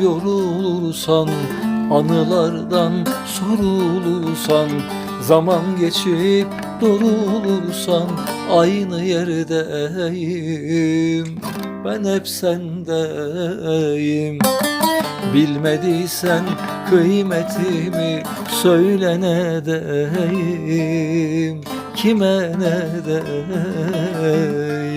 sorulsan Anılardan sorulursan Zaman geçip durulursan Aynı yerdeyim. Ben hep sendeyim. Bilmediysen kıymetimi söyle ne deyim? Kime ne deyim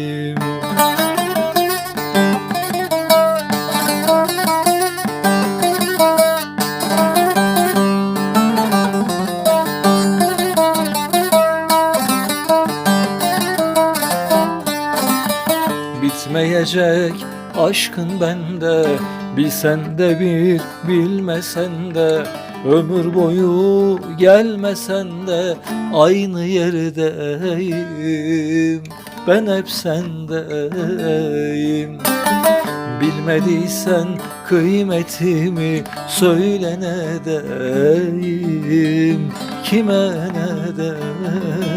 Bitmeyecek aşkın bende. Bilsen de bir bilmesen de Ömür boyu gelmesen de Aynı yerdeyim. Ben hep sendeyim. Bilmediysen kıymetimi Söyle ne deyim? Kime ne deyim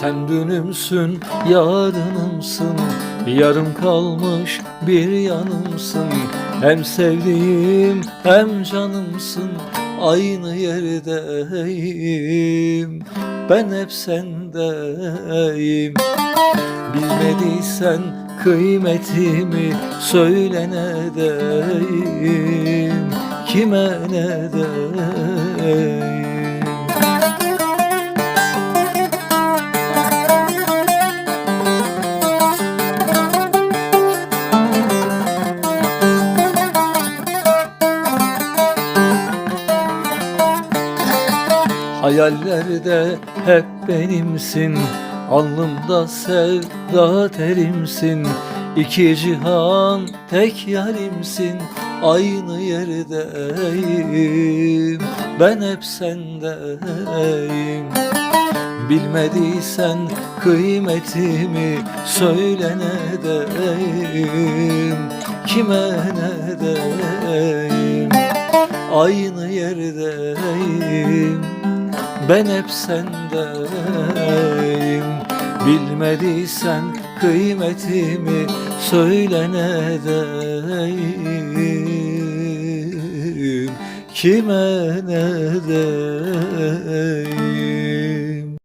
Sen dünümsün, yarınımsın. Yarım kalmış bir yanımsın. Hem sevdiğim hem canımsın. Aynı yerdeyim. Ben hep sendeyim. Bilmediysen kıymetimi Söyle ne deyim Kime ne deyim Hayallerde hep benimsin Alnımda sevda terimsin. İki cihan tek yarimsin Aynı yerdeyim. Ben hep sendeyim. Bilmediysen kıymetimi Söyle ne deyim Kime ne deyim Aynı yerdeyim ben hep sendeyim. Bilmediysen kıymetimi Söyle ne deyim? Kime ne deyim